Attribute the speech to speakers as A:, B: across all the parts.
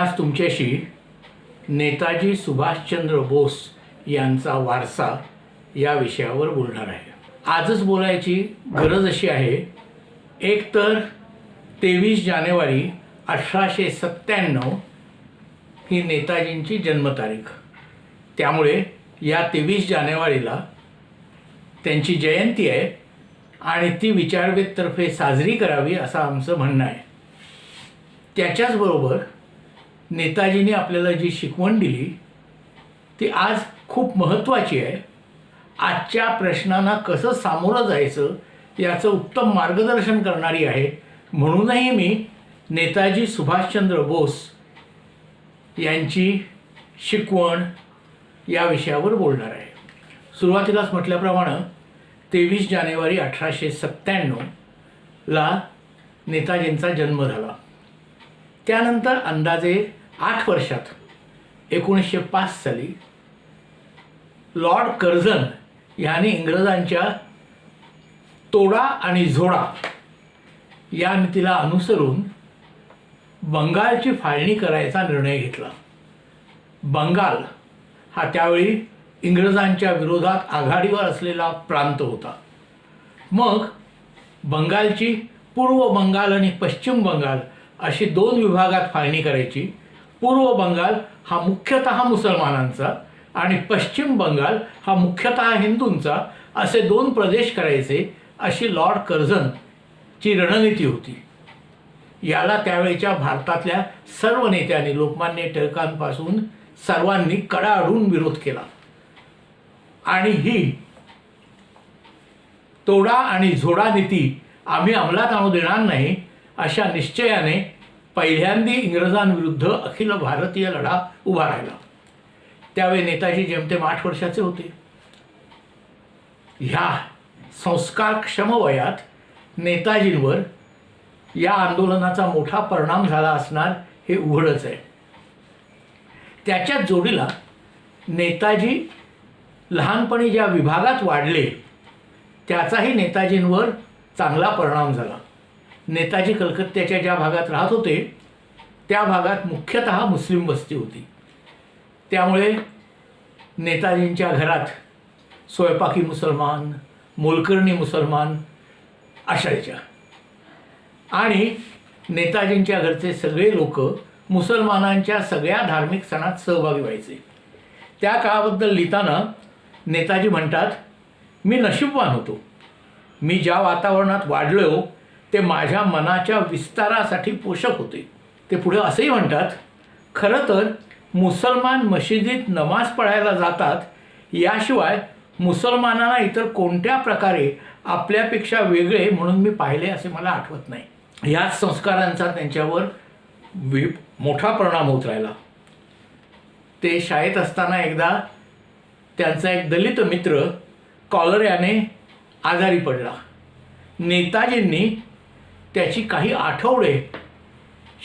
A: आज तुमच्याशी नेताजी सुभाषचंद्र बोस यांचा वारसा या विषयावर बोलणार आहे. आजच बोलायची गरज अशी आहे एक तर तेवीस जानेवारी अठराशे सत्त्याण्णव ही नेताजींची जन्मतारीख. त्यामुळे या तेवीस जानेवारीला त्यांची जयंती आहे आणि ती विचारवेदतर्फे साजरी करावी असं आमचं म्हणणं आहे. त्याच्याचबरोबर नेताजींनी आपल्याला जी शिकवण दिली ती आज खूप महत्त्वाची आहे. आजच्या प्रश्नांना कसं सामोरं जायचं याचं उत्तम मार्गदर्शन करणारी आहे. म्हणूनही मी नेताजी सुभाषचंद्र बोस यांची शिकवण या विषयावर बोलणार आहे. सुरुवातीलाच म्हटल्याप्रमाणे तेवीस जानेवारी अठराशे सत्त्याण्णवला नेताजींचा जन्म झाला. त्यानंतर अंदाजे आठ वर्षात एकोणीसशे पाच साली लॉर्ड कर्झन यांनी इंग्रजांच्या तोडा आणि झोडा या नीतीला अनुसरून बंगालची फाळणी करायचा निर्णय घेतला. बंगाल हा त्यावेळी इंग्रजांच्या विरोधात आघाडीवर असलेला प्रांत होता. मग बंगालची पूर्व बंगाल आणि पश्चिम बंगाल अशी दोन विभागात फाळणी करायची. पूर्व बंगाल हा मुख्यतः मुसलमानांचा आणि पश्चिम बंगाल हा मुख्यतः हिंदूंचा असे दोन प्रदेश करायचे अशी लॉर्ड कर्झनची रणनीती होती. याला त्यावेळेच्या भारतातल्या सर्व नेत्यांनी लोकमान्य टिळकांपासून सर्वांनी कडाडून विरोध केला. आणि ही तोडा आणि झोडा नीती आम्ही अंमलात आणू देणार नाही अशा निश्चयाने पहिल्यांदी इंग्रजांविरुद्ध अखिल भारतीय लढा उभा राहिला. त्यावेळी नेताजी जेमतेम आठ वर्षाचे होते. ह्या संस्कारक्षम वयात नेताजींवर या आंदोलनाचा मोठा परिणाम झाला असणार हे उघडच आहे. त्याच्या जोडीला नेताजी लहानपणी ज्या विभागात वाढले त्याचाही नेताजींवर चांगला परिणाम झाला. नेताजी कलकत्त्याच्या ज्या भागात राहत होते त्या भागात मुख्यतः मुस्लिम वस्ती होती. त्यामुळे नेताजींच्या घरात स्वयंपाकी मुसलमान मोलकर्णी मुसलमान असायच्या. आणि नेताजींच्या घरचे सगळे लोक मुसलमानांच्या सगळ्या धार्मिक सणात सहभागी व्हायचे. त्या काळाबद्दल लिहिताना नेताजी म्हणतात मी नशीबवान होतो. मी ज्या वातावरणात वाढलो ते माझ्या मनाच्या विस्तारासाठी पोषक होते. ते पुढे असंही म्हणतात खरं तर मुसलमान मशिदीत नमाज पढायला जातात याशिवाय मुसलमानांना इतर कोणत्या प्रकारे आपल्यापेक्षा वेगळे म्हणून मी पाहिले असे मला आठवत नाही. याच संस्कारांचा त्यांच्यावर वि मोठा परिणाम होत राहिला. ते शाळेत असताना एकदा त्यांचा एक दलित मित्र कॉलर याने आजारी पडला. नेताजींनी त्याची काही आठवडे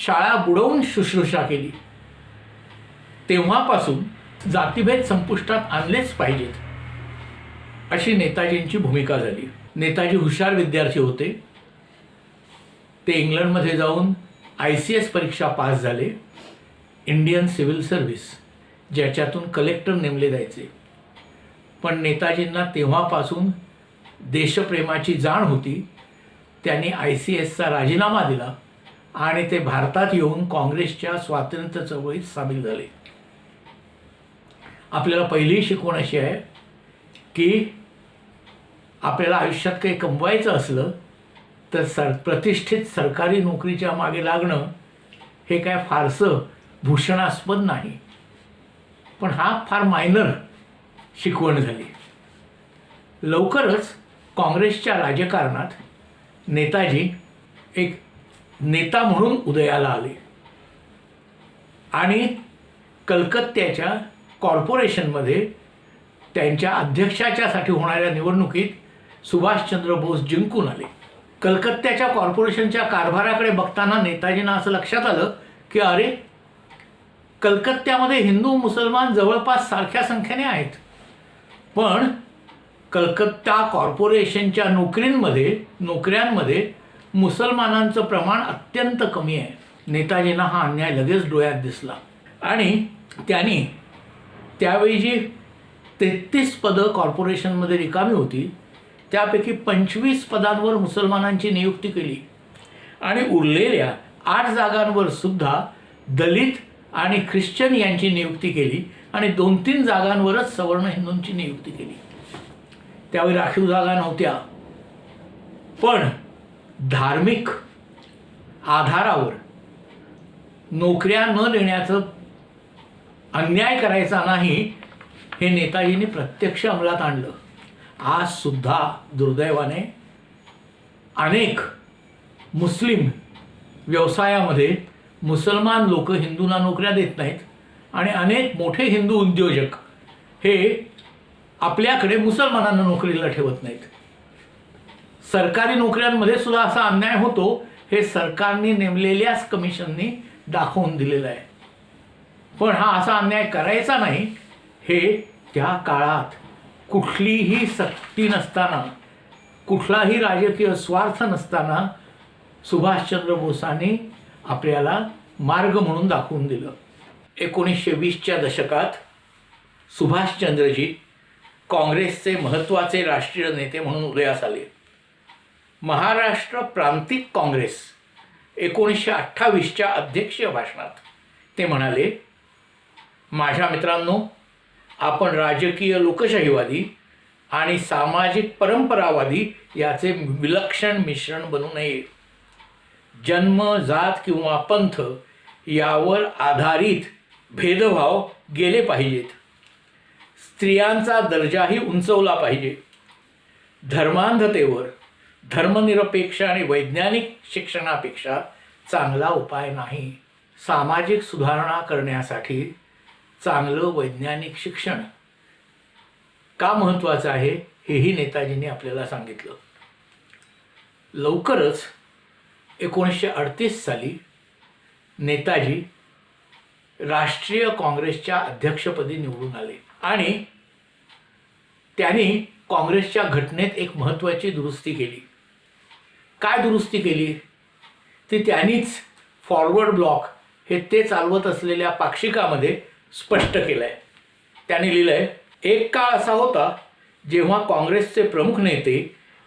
A: शाळा बुडवून शुश्रूषा केली. तेव्हापासून जातीभेद संपुष्टात आणलेच पाहिजेत. अशी नेताजींची भूमिका झाली. नेताजी हुशार विद्यार्थी होते. ते इंग्लंडमध्ये जाऊन आय सी एस परीक्षा पास झाले. इंडियन सिव्हिल सर्व्हिस ज्याच्यातून कलेक्टर नेमले जायचे. पण नेताजींना तेव्हापासून देशप्रेमाची जाण होती. त्यांनी आय सी एसचा राजीनामा दिला आणि ते भारतात येऊन काँग्रेसच्या स्वातंत्र्य चळवळीत सामील झाले. आपल्याला पहिली शिकवण अशी आहे की आपल्याला आयुष्यात काही कमवायचं असलं तर सर प्रतिष्ठित सरकारी नोकरीच्या मागे लागणं हे काय फारसं भूषणास्पद नाही. पण हा फार मायनर शिकवण झाली. लवकरच काँग्रेसच्या राजकारणात नेताजी एक नेता म्हणून उदयाला आले. आणि कलकत्त्याच्या कॉर्पोरेशनमध्ये त्यांच्या अध्यक्षाच्यासाठी होणाऱ्या निवडणुकीत सुभाषचंद्र बोस जिंकून आले. कलकत्त्याच्या कॉर्पोरेशनच्या कारभाराकडे बघताना नेताजींना असं लक्षात आलं की अरे कलकत्त्यामध्ये हिंदू मुसलमान जवळपास सारख्या संख्येने आहेत. पण कलकत्ता कॉर्पोरेशनच्या नोकरींमध्ये नोकऱ्यांमध्ये मुसलमानांचं प्रमाण अत्यंत कमी आहे. नेताजींना हा अन्याय लगेच डोळ्यात दिसला. आणि त्यांनी त्यावेळी जी तेहतीस पदं कॉर्पोरेशनमध्ये रिकामी होती त्यापैकी पंचवीस पदांवर मुसलमानांची नियुक्ती केली. आणि उरलेल्या आठ जागांवर सुद्धा दलित आणि ख्रिश्चन यांची नियुक्ती केली आणि दोन तीन जागांवरच सवर्ण हिंदूंची नियुक्ती केली. त्यावेळी राखीव जागा नव्हत्या. पण धार्मिक आधारावर नोकऱ्या न देण्याचं अन्याय करायचा नाही हे नेताजींनी प्रत्यक्ष अंमलात आणलं. आज सुद्धा दुर्दैवाने अनेक मुस्लिम व्यवसायामध्ये मुसलमान लोक हिंदूंना नोकऱ्या देत नाहीत आणि अनेक मोठे हिंदू उद्योजक हे आपल्याकडे मुसलमानांना नोकरीला ठेवत नाहीत. सरकारी नोकऱ्यांमध्ये सुद्धा असा अन्याय होतो हे सरकारने नेमलेल्याच कमिशननी दाखवून दिलेलं आहे. पण हा असा अन्याय करायचा नाही हे त्या काळात कुठलीही सक्ती नसताना कुठलाही राजकीय स्वार्थ नसताना सुभाषचंद्र बोसांनी आपल्याला मार्ग म्हणून दाखवून दिलं. एकोणीसशे वीसच्या दशकात सुभाषचंद्रजी काँग्रेसचे महत्त्वाचे राष्ट्रीय नेते म्हणून उदयास आले. महाराष्ट्र प्रांतिक काँग्रेस एकोणीसशे अठ्ठावीसच्या अध्यक्षीय भाषणात. ते म्हणाले माझ्या मित्रांनो आपण राजकीय लोकशाहीवादी आणि सामाजिक परंपरावादी याचे विलक्षण मिश्रण बनू नये. जन्म जात किंवा पंथ यावर आधारित भेदभाव गेले पाहिजेत. स्त्रियांचा दर्जाही उंचवला पाहिजे. धर्मांधतेवर धर्मनिरपेक्ष आणि वैज्ञानिक शिक्षणापेक्षा चांगला उपाय नाही. सामाजिक सुधारणा करण्यासाठी चांगलं वैज्ञानिक शिक्षण का महत्त्वाचं आहे हेही नेताजींनी आपल्याला सांगितलं. लवकरच एकोणीसशे अडतीस साली नेताजी राष्ट्रीय काँग्रेसच्या अध्यक्षपदी निवडून आले. आणि त्यांनी काँग्रेसच्या घटनेत एक महत्त्वाची दुरुस्ती केली. काय दुरुस्ती केली? ती त्यांनीच फॉरवर्ड ब्लॉक हे ते चालवत असलेल्या पाक्षिकामध्ये स्पष्ट केलं आहे त्यांनी लिहिलं आहे एक काळ असा होता जेव्हा काँग्रेसचे प्रमुख नेते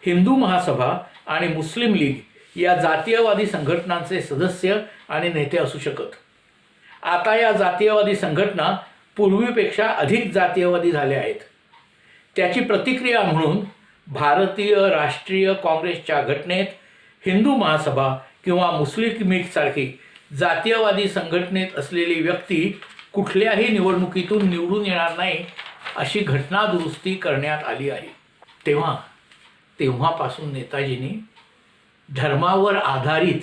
A: हिंदू महासभा आणि मुस्लिम लीग या जातीयवादी संघटनांचे सदस्य आणि नेते असू शकत. आता या जातीयवादी संघटना पूर्वीपेक्षा अधिक जातीयवादी झाले आहेत. त्याची प्रतिक्रिया म्हणून भारतीय राष्ट्रीय काँग्रेसच्या घटनेत हिंदू महासभा किंवा मुस्लिम लीगसारखी जातीयवादी संघटनेत असलेली व्यक्ती कुठल्याही निवडणुकीतून निवडून येणार नाही अशी घटना दुरुस्ती करण्यात आली आहे. तेव्हा तेव्हापासून नेताजींनी धर्मावर आधारित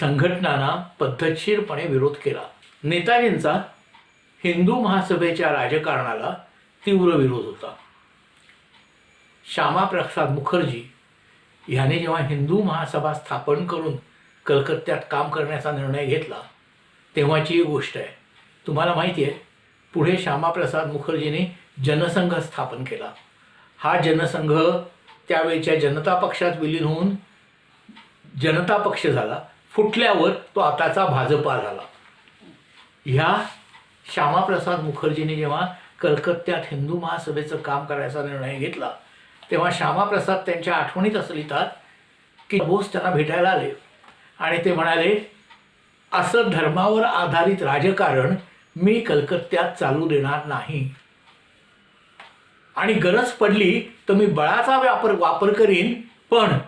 A: संघटनांना पद्धतशीरपणे विरोध केला. नेताजींचा हिंदू महासभेच्या राजकारणाला तीव्र विरोध होता. श्यामाप्रसाद मुखर्जी ह्याने जेव्हा हिंदू महासभा स्थापन करून कलकत्त्यात काम करण्याचा निर्णय घेतला तेव्हाची ही गोष्ट आहे. तुम्हाला माहिती आहे पुढे श्यामाप्रसाद मुखर्जीने जनसंघ स्थापन केला. हा जनसंघ त्यावेळच्या जनता पक्षात विलीन होऊन जनता पक्ष झाला. फुटल्यावर तो आताचा भाजपा झाला. ह्या श्यामाप्रसाद मुखर्जीने जेव्हा कलकत्त्यात हिंदू महासभेचं काम करायचा निर्णय घेतला तेव्हा श्यामाप्रसाद त्यांच्या आठवणीत असं लिहितात की बोस त्यांना भेटायला आले आणि ते म्हणाले असं धर्मावर आधारित राजकारण मी कलकत्त्यात चालू देणार नाही. आणि गरज पडली तर मी बळाचा व्यापार वापर करीन पण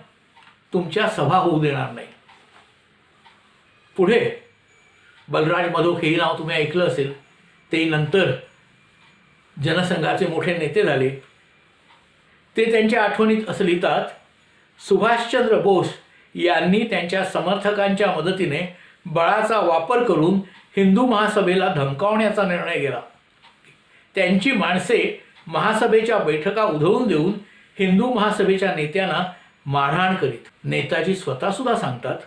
A: तुमच्या सभा होऊ देणार नाही. पुढे बलराज मधोक हे नाव तुम्ही ऐकलं असेल. ते नंतर जनसंघाचे मोठे नेते झाले. ते त्यांच्या आठवणीत असं लिहितात सुभाषचंद्र बोस यांनी त्यांच्या समर्थकांच्या मदतीने बळाचा वापर करून हिंदू महासभेला धमकावण्याचा निर्णय घेला त्यांची माणसे महासभेच्या बैठका उधळून देऊन हिंदू महासभेच्या नेत्यांना मारहाण करीत. नेताजी स्वतःसुद्धा सांगतात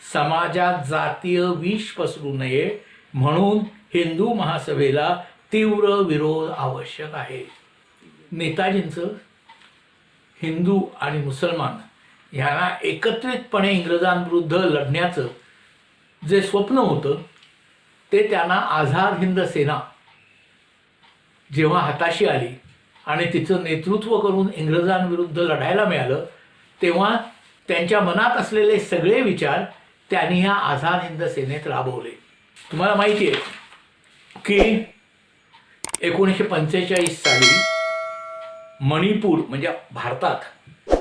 A: समाजात जातीय विष पसरू नये म्हणून हिंदू महासभेला तीव्र विरोध आवश्यक आहे. नेताजींचं हिंदू आणि मुसलमान ह्यांना एकत्रितपणे इंग्रजांविरुद्ध लढण्याचं जे स्वप्न होतं ते त्यांना आझाद हिंद सेना जेव्हा हाताशी आली आणि तिचं नेतृत्व करून इंग्रजांविरुद्ध लढायला मिळालं तेव्हा त्यांच्या मनात असलेले सगळे विचार त्यांनी ह्या आझाद हिंद सेनेत राबवले. तुम्हाला माहिती आहे की एकोणीसशे पंचेचाळीस साली मणिपूर म्हणजे भारतात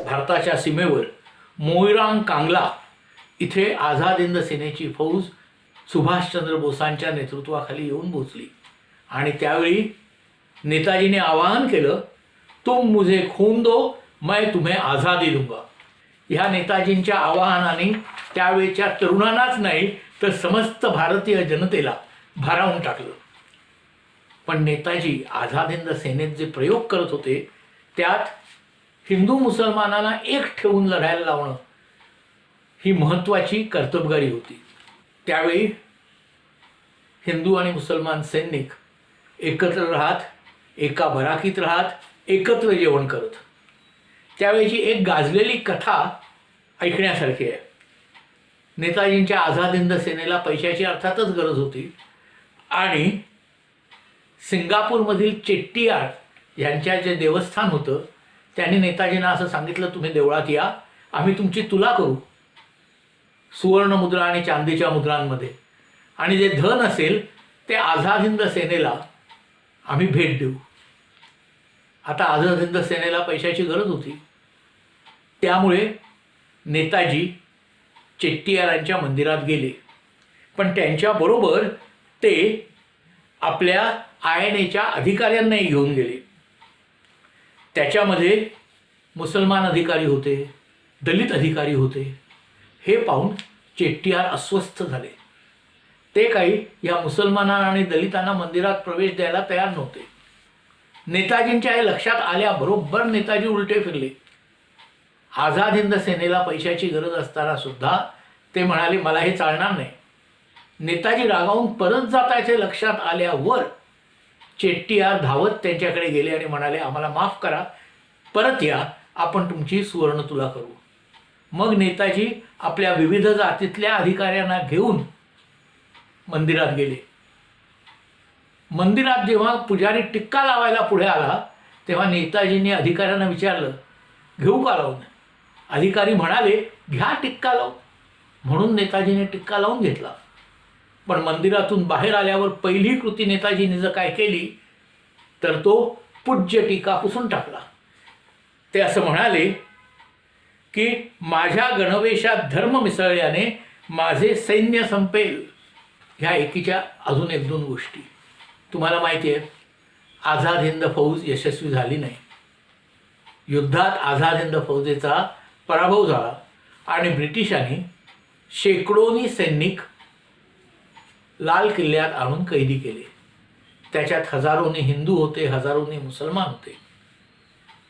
A: भारताच्या सीमेवर मोईरांग कांगला इथे आझाद हिंद सेनेची फौज सुभाषचंद्र बोसांच्या नेतृत्वाखाली येऊन पोचली आणि त्यावेळी नेताजीने आवाहन केलं तुम मुझे खून दो मैं तुम्हें आझादी दूंगा. ह्या नेताजींच्या आवाहनाने त्यावेळच्या तरुणांनाच नाही तर समस्त भारतीय जनतेला भारावून टाकलं. पण नेताजी आझाद हिंद सेनेत जे प्रयोग करत होते त्यात हिंदू मुसलमानांना एक ठेवून लढायला लावणं ही महत्त्वाची कर्तबगारी होती. त्यावेळी हिंदू आणि मुसलमान सैनिक एकत्र राहत एका भराकीत राहत एकत्र जेवण करत. त्यावेळीची एक गाजलेली कथा ऐकण्यासारखी आहे. नेताजींच्या आझाद हिंद सेनेला पैशाची अर्थातच गरज होती. आणि सिंगापूरमधील चेट्टीयार यांच्या जे देवस्थान होतं त्यांनी नेताजींना असं सांगितलं तुम्ही देवळात या आम्ही तुमची तुला करू. सुवर्ण मुद्रा आणि चांदीच्या मुद्रांमध्ये. आणि जे धन असेल ते आझाद हिंद सेनेला आम्ही भेट देऊ. आता आझाद हिंद सेनेला पैशाची गरज होती. त्यामुळे नेताजी चेट्टियारांच्या मंदिरात गेले. पण त्यांच्याबरोबर ते आपल्या आय एन एच्या अधिकाऱ्यांनाही घेऊन गेले. त्याच्यामध्ये मुसलमान अधिकारी होते दलित अधिकारी होते. हे पाहून चेट्टियार अस्वस्थ झाले. ते काही या मुसलमानांना आणि दलितांना मंदिरात प्रवेश द्यायला तयार नव्हते. नेताजींच्या हे लक्षात आल्याबरोबर नेताजी उलटे फिरले. आझाद हिंद सेनेला पैशाची गरज असताना सुद्धा ते म्हणाले मला हे चालणार नाही. नेताजी रागावून परत जातायचे लक्षात आल्यावर चेट्टीयार धावत त्यांच्याकडे गेले आणि म्हणाले आम्हाला माफ करा परत या आपण तुमची सुवर्ण तुला करू. मग नेताजी आपल्या विविध जातीतल्या अधिकाऱ्यांना घेऊन मंदिरात गेले. मंदिरात जेव्हा पुजारी टिक्का लावायला पुढे आला तेव्हा नेताजींनी अधिकाऱ्यांना विचारलं घेऊ का लावून? अधिकारी म्हणाले घ्या टिक्का लाव म्हणून नेताजीने टिक्का लावून घेतला. पण मंदिरातून बाहेर आल्यावर पहिली कृती नेताजीने जर काय केली तर तो पूज्य टीका पुसून टाकला. ते असं म्हणाले की माझ्या गणवेशात धर्म मिसळल्याने माझे सैन्य संपेल. ह्या एकीच्या अजून एक दोन गोष्टी. तुम्हाला माहिती आहे आझाद हिंद फौज यशस्वी झाली नाही. युद्धात आझाद हिंद फौजेचा पराभव झाला आणि ब्रिटिशांनी शेकडोनी सैनिक लाल किल्ल्यात आणून कैदी केले. त्याच्यात हजारोनी हिंदू होते हजारोनी मुसलमान होते.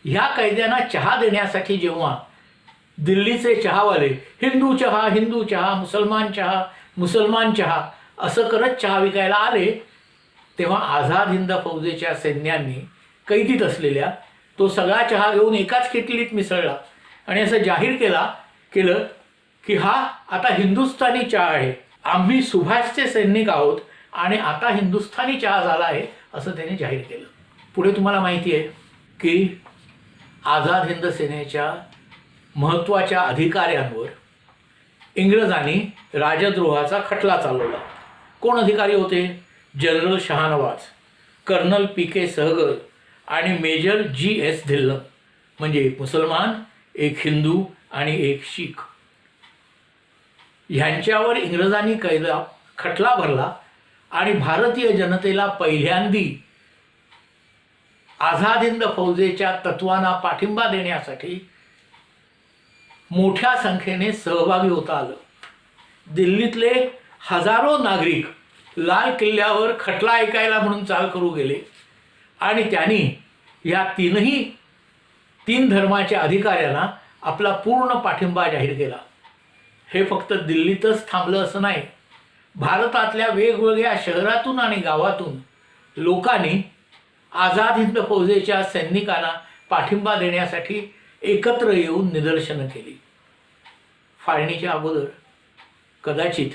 A: ह्या कैद्यांना चहा देण्यासाठी जेव्हा दिल्लीचे चहावाले हिंदू चहा हिंदू चहा मुसलमान चहा मुसलमान चहा असं करत चहा विकायला आले तेव्हा आझाद हिंद फौजेच्या सैन्यांनी कैदीत असलेल्या तो सगळा चहा घेऊन एकाच किटलीत मिसळला. आणि असं जाहीर केला केलं की हा आता हिंदुस्थानी चहा आहे. आम्ही सुभाषचे सैनिक आहोत आणि आता हिंदुस्थानी चहा झाला आहे असं त्याने जाहीर केलं. पुढे तुम्हाला माहिती आहे की आझाद हिंद सेनेच्या महत्त्वाच्या अधिकाऱ्यांवर इंग्रजांनी राजद्रोहाचा खटला चालवला. कोण अधिकारी होते? General Shahnawaz colonel P K Sahgal आणि मेजर जी एस धिल्लन म्हणजे मुसलमान एक हिंदू आणि एक शीख. ह्यांच्यावर इंग्रजांनी कैदा खटला भरला आणि भारतीय जनतेला पहिल्यांदी आझाद हिंद फौजेच्या तत्वांना पाठिंबा देण्यासाठी मोठ्या संख्येने सहभागी होता आलं. दिल्लीतले हजारो नागरिक लाल किल्ल्यावर खटला ऐकायला म्हणून चाल करू गेले आणि त्यांनी या तीनही तीन धर्माच्या अधिकाऱ्यांना आपला पूर्ण पाठिंबा जाहीर केला. हे फक्त दिल्लीतच थांबलं असं नाही. भारतातल्या वेगवेगळ्या शहरातून आणि गावातून लोकांनी आझाद हिंद फौजेच्या सैनिकांना पाठिंबा देण्यासाठी एकत्र येऊन निदर्शनं केली. फाळणीच्या अगोदर कदाचित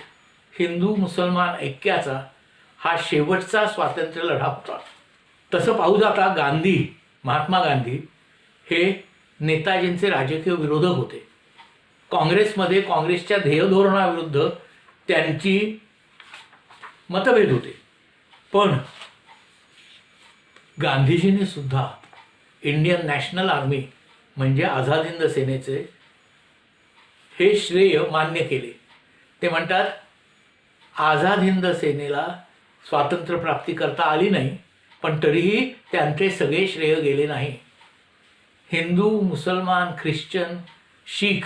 A: हिंदू मुसलमान ऐक्याचा हा शेवटचा स्वातंत्र्य लढा होता. तसं पाहू जाता गांधी महात्मा गांधी हे नेताजींचे राजकीय विरोधक होते. काँग्रेसमध्ये काँग्रेसच्या ध्येयधोरणाविरुद्ध त्यांची मतभेद होते. पण गांधीजींनी सुद्धा इंडियन नॅशनल आर्मी म्हणजे आझाद हिंद सेनेचे हे श्रेय मान्य केले. ते म्हणतात आझाद हिंद सेनेला स्वातंत्र्य प्राप्ती करता आली नाही पण तरीही त्यांचे सगळे श्रेय गेले नाही. हिंदू मुसलमान ख्रिश्चन शीख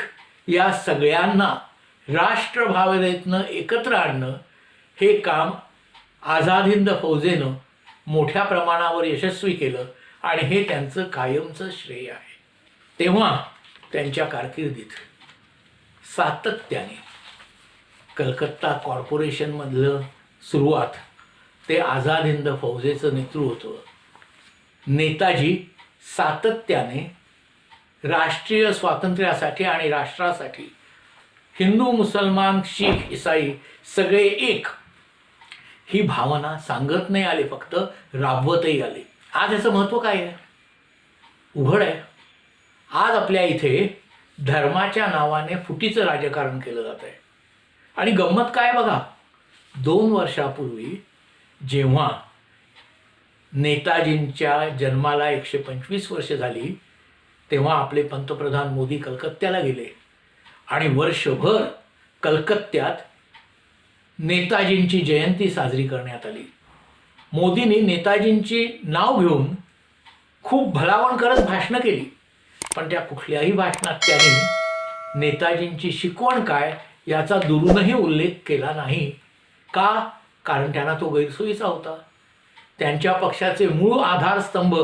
A: या सगळ्यांना राष्ट्रभावनेतनं एकत्र आणणं हे काम आझाद हिंद फौजेनं मोठ्या प्रमाणावर यशस्वी केलं आणि हे त्यांचं कायमचं श्रेय आहे. तेव्हा त्यांच्या कारकिर्दीत सातत्याने कलकत्ता कॉर्पोरेशनमधलं सुरुवात ते आझाद हिंद फौजेचं नेतृत्व नेताजी सातत्याने राष्ट्रीय स्वातंत्र्यासाठी आणि राष्ट्रासाठी हिंदू मुसलमान शीख इसाई सगळे एक ही भावना सांगत नाही आले फक्त राबवतही आले. आज याचं महत्त्व काय आहे? उघड आहे. आज आपल्या इथे धर्माच्या नावाने फुटीचं राजकारण केलं जात आहे. आणि गंमत काय बघा? दोन वर्षापूर्वी जेव्हा नेताजींच्या जन्माला एकशे पंचवीस वर्ष झाली तेव्हा आपले पंतप्रधान मोदी कलकत्त्याला गेले. आणि वर्षभर कलकत्त्यात नेताजींची जयंती साजरी करण्यात आली. मोदींनी नेताजींची नाव घेऊन खूप भलावण करत भाषणं केली. पण त्या कुठल्याही भाषणात त्यांनी नेताजींची शिकवण काय याचा दुरूनही उल्लेख केला नाही का? कारण त्यांना तो गैरसोयीचा होता. त्यांच्या पक्षाचे मूळ आधारस्तंभ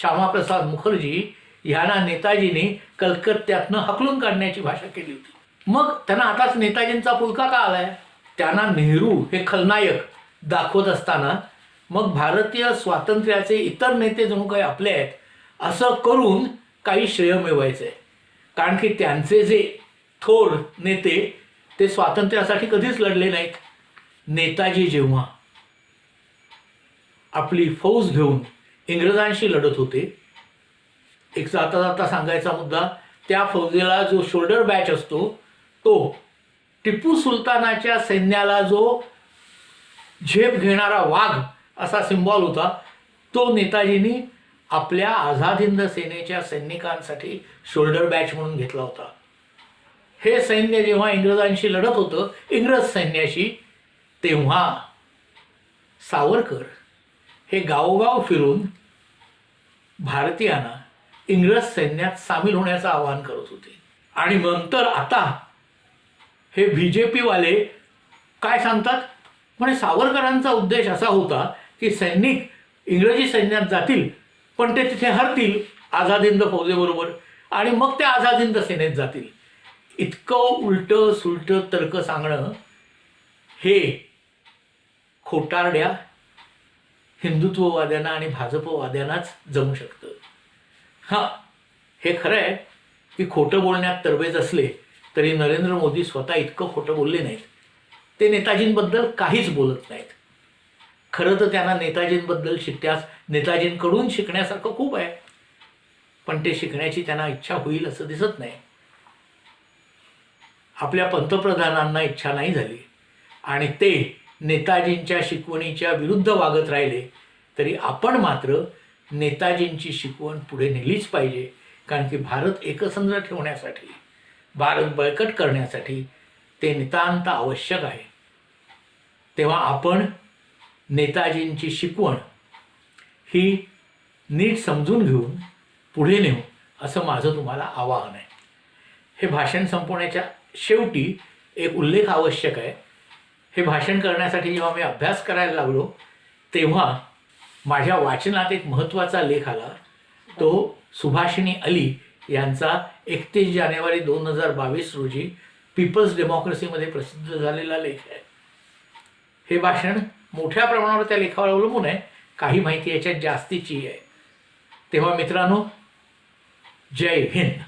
A: श्यामाप्रसाद मुखर्जी ह्यांना नेताजींनी कलकत्त्यातनं हकलून काढण्याची भाषा केली होती. मग त्यांना आताच नेताजींचा पुलका का आलाय? त्यांना नेहरू हे खलनायक दाखवत असताना मग भारतीय स्वातंत्र्याचे इतर नेते जणू काही आपले आहेत असं करून काही श्रेय मिळवायचं आहे कारण की त्यांचे जे थोर नेते ते स्वातंत्र्यासाठी कधीच लढले नाहीत. नेताजी जेव्हा आपली फौज घेऊन इंग्रजांशी लढत होते. एक जाता जाता सांगायचा मुद्दा त्या फौजेला जो शोल्डर बॅच असतो तो टिपू सुलतानाच्या सैन्याला जो झेप घेणारा वाघ असा सिम्बॉल होता तो नेताजींनी आपल्या आझाद हिंद सेनेच्या सैनिकांसाठी शोल्डर बॅच म्हणून घेतला होता. हे सैन्य जेव्हा इंग्रजांशी लढत होतं इंग्रज सैन्याशी तेव्हा सावरकर हे गावोगाव फिरून भारतीयांना इंग्रज सैन्यात सामील होण्याचं आवाहन करत होते. आणि नंतर आता हे बी जे पीवाले काय सांगतात? म्हणजे सावरकरांचा उद्देश असा होता की सैनिक इंग्रजी सैन्यात जातील पण ते तिथे हरतील आझाद हिंद फौजेबरोबर आणि मग ते आझाद हिंद सेनेत जातील. इतकं उलटं सुलटं तर्क सांगणं हे खोटारड्या हिंदुत्ववाद्यांना आणि भाजपवाद्यांनाच जमू शकतं. हां हे खरं आहे की खोटं बोलण्यात तरबेज असले तरी नरेंद्र मोदी स्वतः इतकं खोटं बोलले नाहीत. ते नेताजींबद्दल काहीच बोलत नाहीत. खरं तर त्यांना नेताजींबद्दल शिकत्यास नेताजींकडून शिकण्यासारखं खूप आहे. पण ते शिकण्याची त्यांना इच्छा होईल असं दिसत नाही. आपल्या पंतप्रधानांना इच्छा नाही झाली. आणि ते नेताजींच्या शिकवणीच्या विरुद्ध वागत राहिले तरी आपण मात्र नेताजींची शिकवण पुढे नेलीच पाहिजे कारण की भारत एकसंध ठेवण्यासाठी भारत बळकट करण्यासाठी ते नितांत आवश्यक आहे. तेव्हा आपण नेताजींची शिकवण ही नीट समजून घेऊन पुढे नेऊ असं माझं तुम्हाला आवाहन आहे. हे भाषण संपवण्याच्या शेवटी एक उल्लेख आवश्यक आहे. हे भाषण करण्यासाठी जेव्हा मी अभ्यास करायला लागलो तेव्हा माझ्या वाचनात एक महत्त्वाचा लेख आला. तो सुभाषिनी अली यांचा एकतीस जानेवारी दोन हजार बावीस रोजी पीपल्स डेमोक्रेसीमध्ये प्रसिद्ध झालेला लेख आहे. हे भाषण मोठ्या प्रमाणावर त्या लेखावर अवलंबून आहे. काही माहिती याच्यात जास्तीची आहे. तेव्हा मित्रांनो जय हिंद.